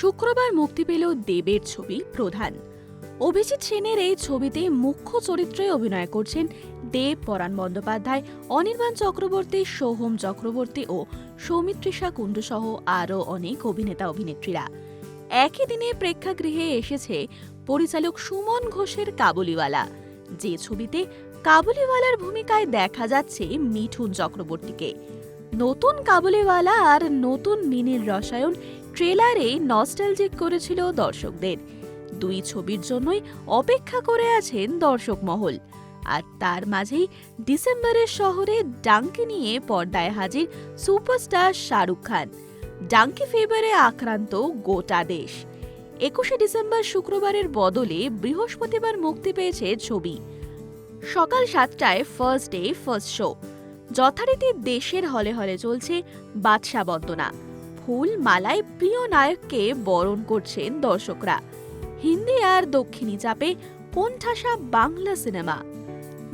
শুক্রবার মুক্তি পেল দেবের ছবি প্রধান। অভিজিৎ সেনের এই ছবিতে মুখ্য চরিত্রে অভিনয় করছেন দেব পরাণ বন্দ্যোপাধ্যায়, অনির্বাণ চক্রবর্তী, সোহম চক্রবর্তী ও সৌমিত্রিষা কুণ্ডু সহ আরও অনেক অভিনেতা অভিনেত্রীরা। একই দিনে প্রেক্ষাগৃহে এসেছে পরিচালক সুমন ঘোষের কাবুলিওয়ালা। যে ছবিতে কাবুলিওয়ালার ভূমিকায় দেখা যাচ্ছে মিঠুন চক্রবর্তীকে। নতুন কাবুলিওয়ালা আর নতুন মিনির রসায়ন ট্রেলারে নস্টালজিক করেছিল দর্শকদের। দুই ছবির জন্যই অপেক্ষা করে আছেন দর্শক মহল। আর তার মাঝেই ডিসেম্বরের শহরে ডাঙ্কি নিয়ে পর্দায় হাজির সুপারস্টার শাহরুখ খান। ডাঙ্কি ফিভারে আক্রান্ত গোটা দেশ। একুশে ডিসেম্বর শুক্রবারের বদলে বৃহস্পতিবার মুক্তি পেয়েছে ছবি। সকাল সাতটায় ফার্স্ট ডে, ফার্স্ট শো। যথারীতি দেশের হলে হলে চলছে বাদশা বন্দনা। ফুল মালায় প্রিয় নায়ককে বরণ করছেন দর্শকরা। হিন্দি আর দক্ষিণী চাপে কোণঠাসা বাংলা সিনেমা।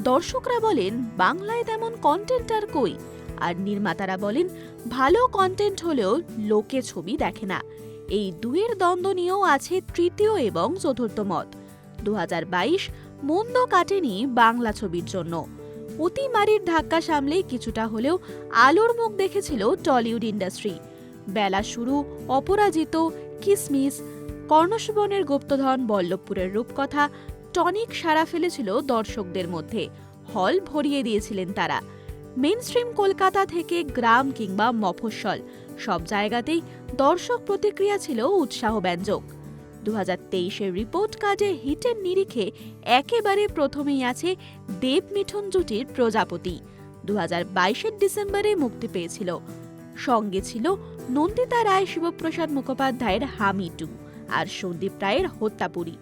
দর্শকরা বলেন, বাংলায় তেমন কন্টেন্ট আর কই? আর নির্মাতারা বলেন, ভালো কন্টেন্ট হলেও লোকে ছবি দেখে না। এই দুয়ের দ্বন্দ্ব নিয়েও আছে তৃতীয় এবং চতুর্থ মত। দু হাজার বাইশ মন্দ কাটেনি বাংলা ছবির জন্য। অতিমারির ধাক্কা সামলে কিছুটা হলেও আলোর মুখ দেখেছিল টলিউড ইন্ডাস্ট্রি। বেলা শুরু, অপরাজিত, কিসমিস কর্ণসুবনের গুপ্তধন বল্লভপুরের রূপকথা টনিক সাড়া ফেলেছিল দর্শকদের মধ্যে। হল ভরিয়ে দিয়েছিলেন তারা। মেনস্ট্রিম কলকাতা থেকে গ্রাম কিংবা মফস্বল, সব জায়গাতেই দর্শক প্রতিক্রিয়া ছিল উৎসাহব্যঞ্জক। দু হাজার তেইশের রিপোর্ট কার্ডে হিটের নিরিখে একেবারে প্রথমেই আছে দেব মিঠুন জুটির প্রজাপতি। দু হাজার বাইশের ডিসেম্বরে মুক্তি পেয়েছিল। সঙ্গে ছিল নন্দিতা রায়, শিবপ্রসাদ মুখোপাধ্যায়ের হামি টু আর সন্দীপ রায়ের হত্যাপুরী।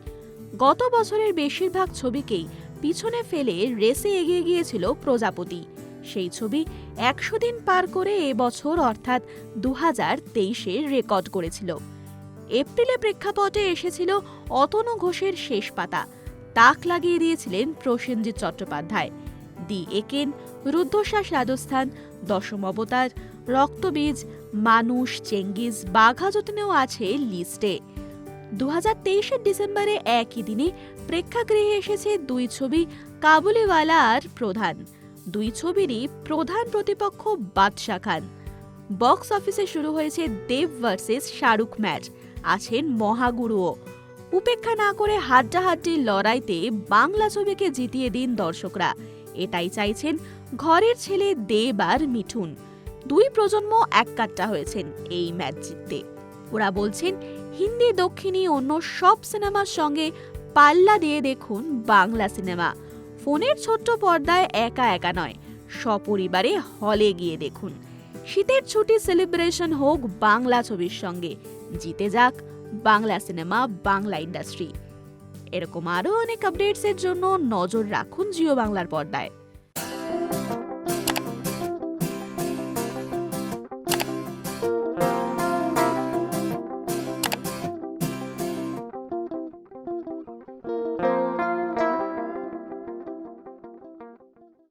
গত বছরের বেশিরভাগ ছবিকেই পিছনে ফেলে রেসে এগিয়ে গিয়েছিল প্রজাপতি। সেই ছবি একশো দিন পার করে এবছর অর্থাৎ দু হাজার তেইশে রেকর্ড করেছিল। এপ্রিলে প্রেক্ষাপটে এসেছিল অতনু ঘোষের শেষ পাতা। তাক লাগিয়ে দিয়েছিলেন প্রসেনজিৎ চট্টোপাধ্যায়। দি একেন রুদ্ধশ্বাস রাজস্থান, দশম অবতার রক্তবীজ, মানুষ, চেঙ্গিজ, বাঘা যতীনেও আছে লিস্টে। দু হাজার ডিসেম্বরে একই দিনে প্রেক্ষাগৃহে এসেছে দুই ছবি কাবুলিওয়ালা আর প্রধান। দুই ছবিরই প্রধান প্রতিপক্ষ বাদশা খান। বক্স অফিসে শুরু হয়েছে দেব ভার্সেস শাহরুখ ম্যাচ, আছেন মহাগুরুও। উপেক্ষা না করে হাড্ডাহাড্ডির লড়াইতে বাংলা ছবিকে জিতিয়ে দিন দর্শকরা। এটাই চাইছেন ঘরের ছেলে দেব আর মিঠুন। দুই প্রজন্ম এককাট্টা হয়েছেন এই ম্যাচ জিততে। ওরা বলছেন, হিন্দি, দক্ষিণী অন্য সব সিনেমার সঙ্গে পাল্লা দিয়ে দেখুন বাংলা সিনেমা। ফোনের ছোট্ট পর্দায় একা একা নয়, সপরিবারে হলে গিয়ে দেখুন। শীতের ছুটি সেলিব্রেশন হোক বাংলা ছবির সঙ্গে, জিতে যাক বাংলা সিনেমা, বাংলা ইন্ডাস্ট্রি। এরকম আরও অনেক আপডেটসের জন্য নজর রাখুন জিও বাংলার পর্দায়।